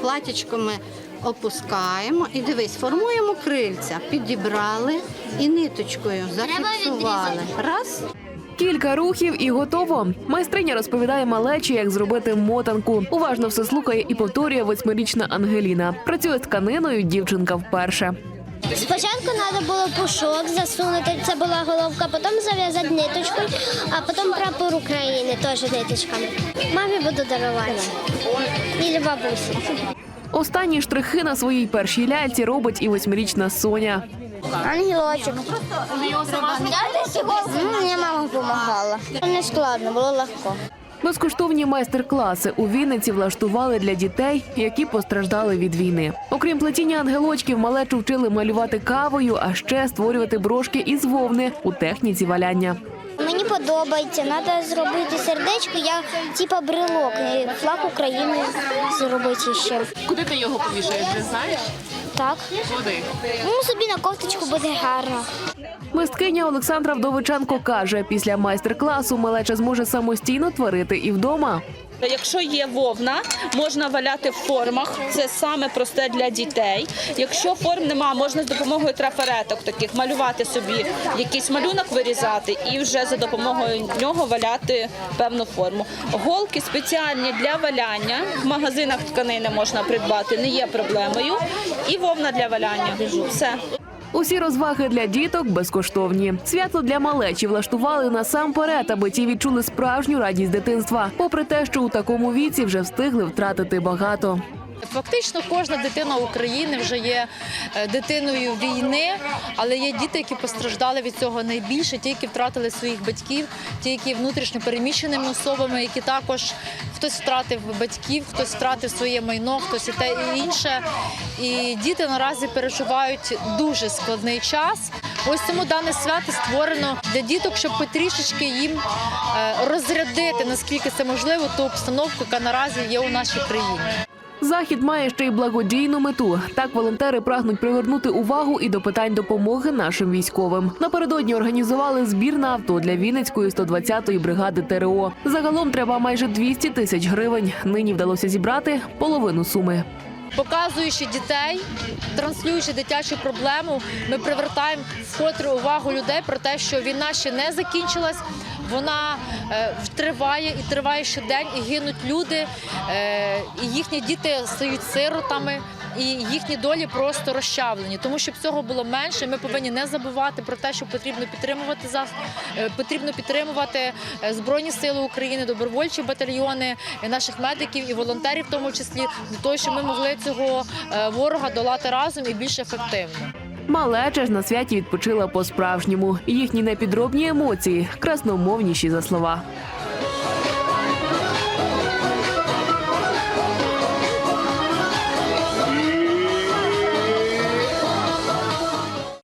платічко ми опускаємо і дивись, формуємо крильця, підібрали і ниточкою зафіксували. Раз. Кілька рухів і готово. Майстриня розповідає малечі, як зробити мотанку. Уважно все слухає і повторює восьмирічна Ангеліна. Працює з тканиною дівчинка вперше. Спочатку треба було пушок засунути, це була головка, потім зав'язати ниточкою, а потім прапор України теж ниточками. Мамі буду дарувати. І бабусі. Останні штрихи на своїй першій ляльці робить і восьмирічна Соня. Ангелочок. Мені мама допомагала. Не складно, було легко. Безкоштовні майстер-класи у Вінниці влаштували для дітей, які постраждали від війни. Окрім плетіння ангелочків, малечу вчили малювати кавою, а ще створювати брошки із вовни у техніці валяння. Мені подобається, треба зробити сердечко, я типа брелок, флаг України зробити ще. Куди ти його повішаєш? Не знаєш? Так. Куди? Ну, собі на кофточку буде гарно. Мисткиня Олександра Вдовиченко каже, після майстер-класу малеча зможе самостійно творити і вдома. Якщо є вовна, можна валяти в формах. Це саме просте для дітей. Якщо форм нема, можна з допомогою трафареток таких малювати собі якийсь малюнок вирізати і вже за допомогою нього валяти певну форму. Голки спеціальні для валяння в магазинах тканини можна придбати, не є проблемою. І вовна для валяння. Все. Усі розваги для діток безкоштовні. Свято для малечі влаштували насамперед, аби ті відчули справжню радість дитинства, попри те, що у такому віці вже встигли втратити багато. Фактично кожна дитина України вже є е, дитиною війни, але є діти, які постраждали від цього найбільше, ті, які втратили своїх батьків, ті, які внутрішньо переміщеними особами, які також хтось втратив батьків, хтось втратив своє майно, хтось і те і інше. І діти наразі переживають дуже складний час. Ось тому дане свято створено для діток, щоб потрішечки їм е, розрядити, наскільки це можливо, ту обстановку, яка наразі є у нашій країні. Захід має ще й благодійну мету. Так волонтери прагнуть привернути увагу і до питань допомоги нашим військовим. Напередодні організували збір на авто для Вінницької 120-ї бригади ТРО. Загалом треба майже 200 тисяч гривень. Нині вдалося зібрати половину суми. Показуючи дітей, транслюючи дитячу проблему, ми привертаємо вкотре увагу людей про те, що війна ще не закінчилась. Вона е, триває і триває щодень, і гинуть люди, е, і їхні діти стають сиротами. І їхні долі просто розчавлені. Тому щоб цього було менше, ми повинні не забувати про те, що потрібно підтримувати зас... е, потрібно підтримувати е, збройні сили України, добровольчі батальйони, наших медиків і волонтерів, в тому числі для того, щоб ми могли цього е, ворога долати разом і більш ефективно. Малеча ж на святі відпочила по-справжньому. Їхні непідробні емоції красномовніші за слова.